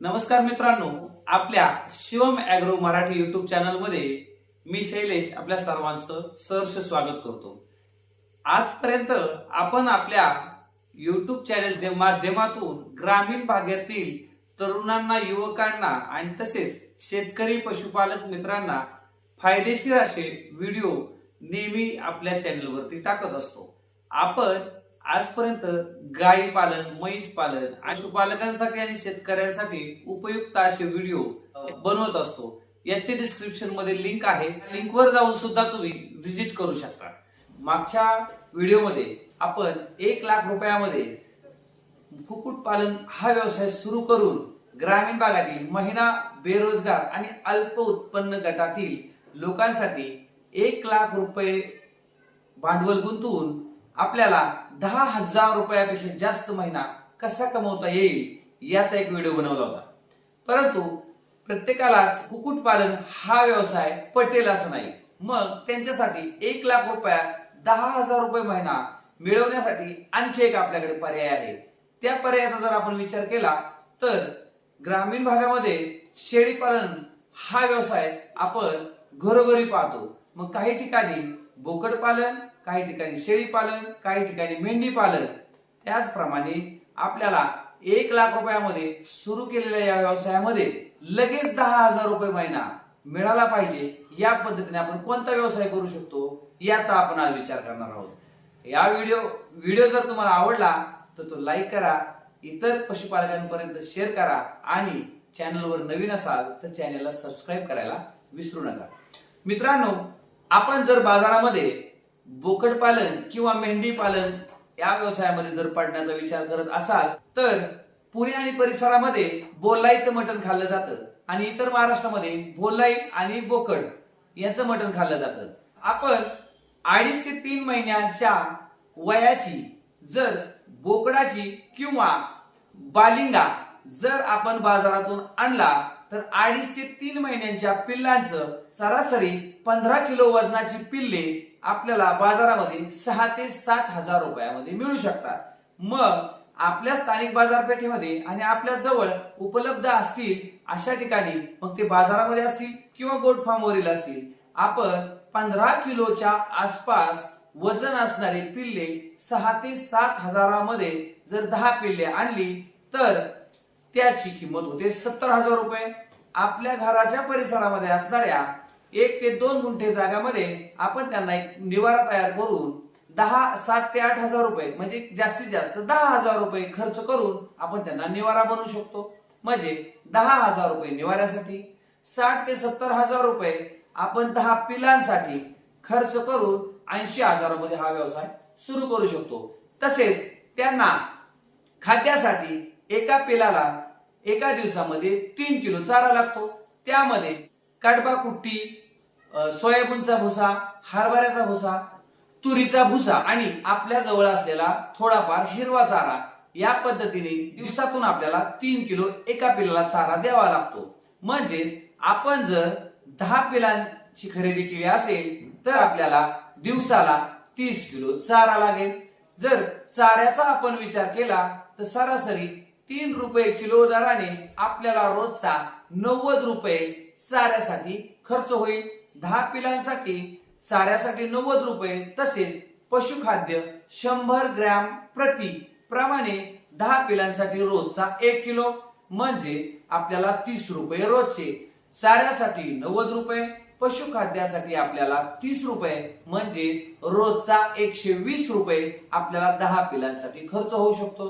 नमस्कार मित्रांनो आपल्या शिवम ॲग्रो मराठी युट्यूब चॅनलमध्ये मी शैलेश आपल्या सर्वांचं सहर्ष स्वागत करतो. आजपर्यंत आपण आपल्या युट्यूब चॅनलच्या माध्यमातून ग्रामीण भागातील तरुणांना युवकांना आणि तसेच शेतकरी पशुपालक मित्रांना फायदेशीर असे व्हिडिओ नेहमी आपल्या चॅनलवरती टाकत असतो. आपण आजपर्यंत गाई पालन म्हैस पालन पशुपालकांसाठी आणि शेतकऱ्यांसाठी उपयुक्त असे व्हिडिओ बनवत असतो. याचे डिस्क्रिप्शनमध्ये लिंक आहे. लिंकवर जाऊन सुद्धा तुम्ही व्हिजिट करू शकता. मागच्या व्हिडिओमध्ये आपण एक लाख रुपयामध्ये कुक्कुटपालन हा व्यवसाय सुरू करून ग्रामीण भागातील महिना बेरोजगार आणि अल्प उत्पन्न गटातील लोकांसाठी एक लाख रुपये भांडवल गुंतवून आपल्याला दहा हजार रुपयापेक्षा जास्त महिना कसा कमवता येईल याचा एक व्हिडिओ बनवला होता. परंतु प्रत्येकालाच कुक्कुटपालन हा व्यवसाय पटेल असं नाही. मग त्यांच्यासाठी एक लाख रुपया दहा हजार रुपये महिना मिळवण्यासाठी आणखी एक आपल्याकडे पर्याय आहे. त्या पर्यायाचा जर आपण विचार केला तर ग्रामीण भागामध्ये शेळीपालन हा व्यवसाय आपण घरोघरी पाहतो. मग काही ठिकाणी बोकड पालन काही ठिकाणी शेळी पालन काही ठिकाणी मेंढी पालन. त्याचप्रमाणे आपल्याला एक लाख रुपयामध्ये सुरू केलेल्या या व्यवसायामध्ये लगेच दहा हजार रुपये महिना मिळाला पाहिजे. या पद्धतीने आपण कोणता व्यवसाय करू शकतो याचा आपण आज विचार करणार आहोत. या व्हिडिओ व्हिडिओ जर तुम्हाला आवडला तर तो लाईक करा इतर पशुपालकांपर्यंत शेअर करा आणि चॅनलवर नवीन असाल तर चॅनलला सबस्क्राईब करायला विसरू नका. मित्रांनो आपण जर बाजारामध्ये बोकड पालन किंवा मेंढी पालन या व्यवसायामध्ये जर पडण्याचा विचार करत असाल तर पुणे आणि परिसरामध्ये बोलाईचं मटण खाल्लं जातं आणि इतर महाराष्ट्रामध्ये बोलाई आणि बोकड याचं मटण खाल्लं जातं. आपण अडीच ते तीन महिन्यांच्या वयाची जर बोकडाची किंवा बालिंगा जर आपण बाजारातून आणला तर अडीच ते तीन महिन्यांच्या पिल्लांचं सरासरी पंधरा किलो वजनाची पिल्ले आपल्याला बाजारामध्ये सहा ते सात हजार रुपयामध्ये मिळू शकतात. मग आपल्या स्थानिक बाजारपेठेमध्ये आणि आपल्या जवळ उपलब्ध असतील अशा ठिकाणी मग ते बाजारामध्ये असतील किंवा गोट फार्मवरील असतील आपण पंधरा किलोच्या आसपास वजन असणारे पिल्ले सहा ते सात हजारामध्ये जर दहा पिल्ले आणली तर त्याची किंमत होते सत्तर हजार रुपये. आपल्या घराच्या परिसरामध्ये असणाऱ्या एक ते दोन गुंठे जागामध्ये आपण त्यांना एक निवारा तयार करून दहा सात ते आठ हजार रुपये म्हणजे जास्तीत जास्त दहा हजार रुपये खर्च करून आपण त्यांना निवारा बनवू शकतो. म्हणजे दहा हजार रुपये निवाऱ्यासाठी साठ ते सत्तर हजार रुपये आपण दहा पिलांसाठी खर्च करून ऐंशी हजारामध्ये हा व्यवसाय सुरू करू शकतो. तसेच त्यांना खाद्यासाठी एका पिलाला एका दिवसामध्ये तीन किलो चारा लागतो. त्यामध्ये कडबा कुट्टी सोयाबीनचा भुसा हरभऱ्याचा भुसा तुरीचा भुसा आणि आपल्या जवळ असलेला थोडाफार हिरवा चारा या पद्धतीने दिवसातून आपल्याला तीन किलो एका पिलाला चारा द्यावा लागतो. म्हणजेच आपण जर दहा पिलांची खरेदी केली असेल तर आपल्याला दिवसाला तीस किलो चारा लागेल. जर चाऱ्याचा आपण विचार केला तर सरासरी तीन रुपये किलो दराने आपल्याला रोजचा नव्वद रुपये चाऱ्यासाठी खर्च होईल. दहा पिलांसाठी चाऱ्यासाठी नव्वद रुपये तसेच पशुखाद्य शंभर ग्रॅम प्रति प्रमाणे दहा पिलांसाठी रोजचा एक किलो म्हणजेच आपल्याला तीस रुपये रोजचे. चाऱ्यासाठी नव्वद रुपये पशुखाद्यासाठी आपल्याला तीस रुपये म्हणजे रोजचा एकशे वीस रुपये आपल्याला दहा पिलांसाठी खर्च होऊ शकतो.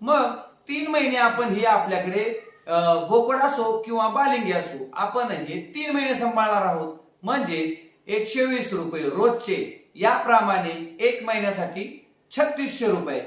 मग तीन महिने आपण हे आपल्याकडे अं, बोकड असो किंवा बालिंगी असो आपण हे तीन महिने सांभाळणार आहोत. म्हणजेच एकशे वीस रुपये रोजचे याप्रमाणे एक महिन्यासाठी छत्तीसशे रुपये.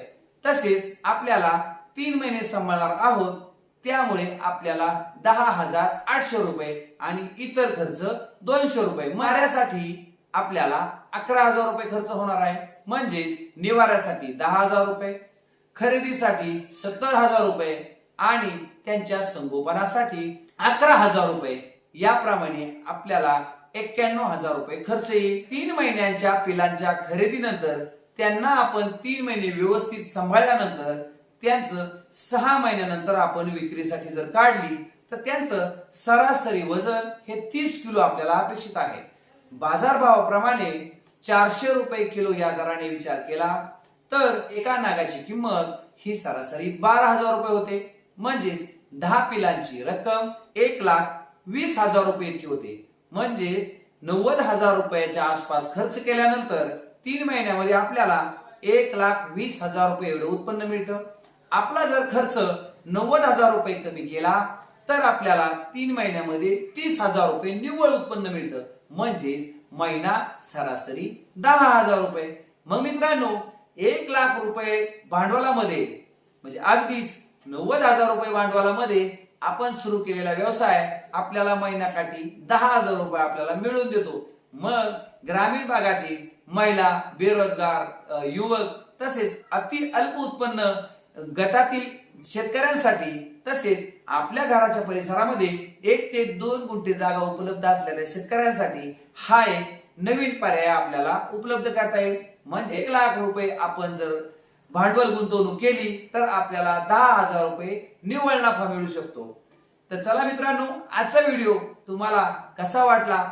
तसेच आपल्याला तीन महिने सांभाळणार आहोत त्यामुळे आपल्याला दहा हजार आठशे रुपये आणि इतर खर्च दोनशे रुपये. माऱ्यासाठी आपल्याला अकरा हजार रुपये खर्च होणार आहे. म्हणजेच निवाऱ्यासाठी दहा हजार रुपये खरेदीसाठी सत्तर हजार रुपये आणि त्यांच्या संगोपनासाठी अकरा हजार रुपये. याप्रमाणे आपल्याला एक्क्याण्णव हजार रुपये खर्च येईल. तीन महिन्यांच्या पिलांच्या खरेदीनंतर त्यांना आपण तीन महिने व्यवस्थित सांभाळल्यानंतर त्यांचं सहा महिन्यानंतर आपण विक्रीसाठी जर काढली तर त्यांचं सरासरी वजन हे तीस किलो आपल्याला अपेक्षित आहे. बाजारभावाप्रमाणे चारशे रुपये किलो या दराने विचार केला तर एका नागाची किंमत ही सरासरी बारा हजार रुपये होते. म्हणजेच दहा पिलांची रक्कम एक लाख वीस हजार रुपये इतकी होते. म्हणजेच नव्वद हजार रुपयाच्या आसपास खर्च केल्यानंतर तीन महिन्यामध्ये आपल्याला एक लाख वीस हजार रुपये एवढं उत्पन्न मिळतं. आपला जर खर्च नव्वद हजार रुपये कमी केला तर आपल्याला तीन महिन्यामध्ये तीस हजार रुपये निव्वळ उत्पन्न मिळतं. म्हणजेच महिना सरासरी दहा हजार रुपये. मग मित्रांनो एक लाख रुपये भांडवलामध्ये म्हणजे अगदीच नव्वद हजार रुपये भांडवलामध्ये आपण सुरू केलेला व्यवसाय आपल्याला महिन्याकाठी दहा हजार रुपये आपल्याला मिळवून देतो. मग ग्रामीण भागातील महिला बेरोजगार युवक तसेच अति अल्प उत्पन्न गटातील शेतकऱ्यांसाठी तसेच आपल्या घराच्या परिसरामध्ये एक ते दोन गुंठे जागा उपलब्ध असलेल्या शेतकऱ्यांसाठी हा एक नवीन पर्याय आपल्याला उपलब्ध करता येईल. म्हणजे एक लाख रुपये आपण जर भांडवल गुंतवणूक केली तर आपल्याला दहा हजार रुपये निव्वळ नफा मिळू शकतो. तर चला मित्रांनो आजचा व्हिडिओ तुम्हाला कसा वाटला?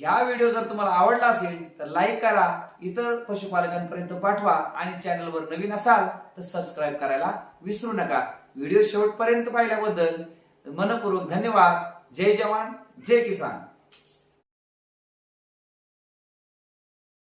या व्हिडिओ जर तुम्हाला आवडला असेल तर लाईक करा इतर पशुपालकांपर्यंत पाठवा आणि चॅनलवर नवीन असाल तर सबस्क्राईब करायला विसरू नका. व्हिडिओ शेवटपर्यंत पाहिल्याबद्दल मनपूर्वक धन्यवाद. जय जवान जय किसान.